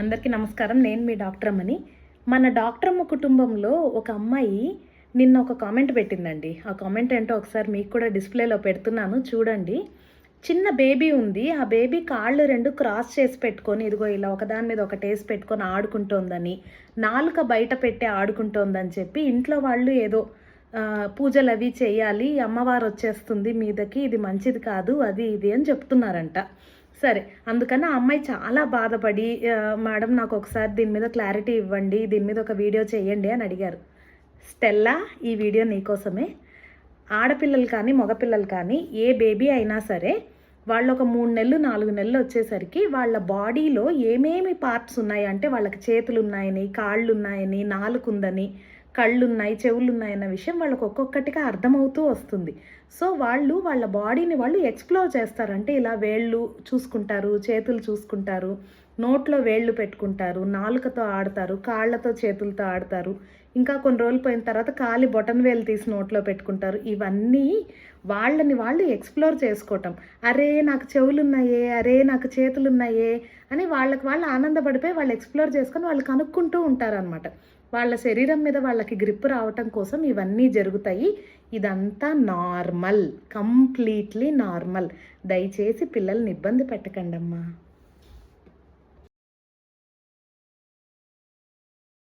అందరికీ నమస్కారం. నేను మీ డాక్టర్ అమ్మని మన డాక్టర్ అమ్మ కుటుంబంలో ఒక అమ్మాయి నిన్న ఒక కామెంట్ పెట్టిందండి. ఆ కామెంట్ ఏంటో ఒకసారి మీకు కూడా డిస్ప్లేలో పెడుతున్నాను చూడండి. చిన్న బేబీ ఉంది. ఆ బేబీ కాళ్ళు రెండు క్రాస్ చేసి పెట్టుకొని ఇదిగో ఇలా ఒకదాని మీద ఒకటి వేసి పెట్టుకొని ఆడుకుంటోందని నాలుక బయట పెట్టి ఆడుకుంటోందని చెప్పి ఇంట్లో వాళ్ళు ఏదో పూజలు అవి చేయాలి అమ్మవారు వచ్చేస్తుంది మీదకి ఇది మంచిది కాదు అది ఇది అని చెప్తున్నారంట. సరే అందుకని ఆ అమ్మాయి చాలా బాధపడి మేడం నాకు ఒకసారి దీని మీద క్లారిటీ ఇవ్వండి దీని మీద ఒక వీడియో చేయండి అని అడిగారు. స్టెల్లా ఈ వీడియో నీకోసమే ఆడపిల్లలు కానీ మగపిల్లలు కానీ ఏ బేబీ అయినా సరే వాళ్ళు ఒక మూడు నెలలు నాలుగు నెలలు వచ్చేసరికి వాళ్ళ బాడీలో ఏమేమి పార్ట్స్ ఉన్నాయి అంటే వాళ్ళకి చేతులు ఉన్నాయని కాళ్ళు ఉన్నాయని నాలుగు ఉందని కళ్ళు ఉన్నాయి చెవులు విషయం వాళ్ళకు ఒక్కొక్కటిగా అర్థమవుతూ వస్తుంది. సో వాళ్ళు వాళ్ళ బాడీని వాళ్ళు ఎక్స్ప్లోర్ చేస్తారంటే ఇలా వేళ్ళు చూసుకుంటారు చేతులు చూసుకుంటారు. నోట్లో వేళ్ళు పెట్టుకుంటారు నాలుకతో ఆడతారు కాళ్ళతో చేతులతో ఆడతారు. ఇంకా కొన్ని రోజులు పోయిన తర్వాత కాలి బొటన్ వేలు తీసి నోట్లో పెట్టుకుంటారు. ఇవన్నీ వాళ్ళని వాళ్ళు ఎక్స్ప్లోర్ చేసుకోవటం. అరే నాకు చెవులు ఉన్నాయే అరే నాకు చేతులు ఉన్నాయే అని వాళ్ళకి వాళ్ళు ఆనందపడిపోయి వాళ్ళు ఎక్స్ప్లోర్ చేసుకొని వాళ్ళు కనుక్కుంటూ ఉంటారనమాట వాళ్ళ శరీరం మీద వాళ్ళకి గ్రిప్ రావటం కోసం ఇవన్నీ జరుగుతాయి. ఇదంతా నార్మల్ కంప్లీట్లీ నార్మల్. దయచేసి పిల్లల్ని ఇబ్బంది పెట్టకండమ్మా.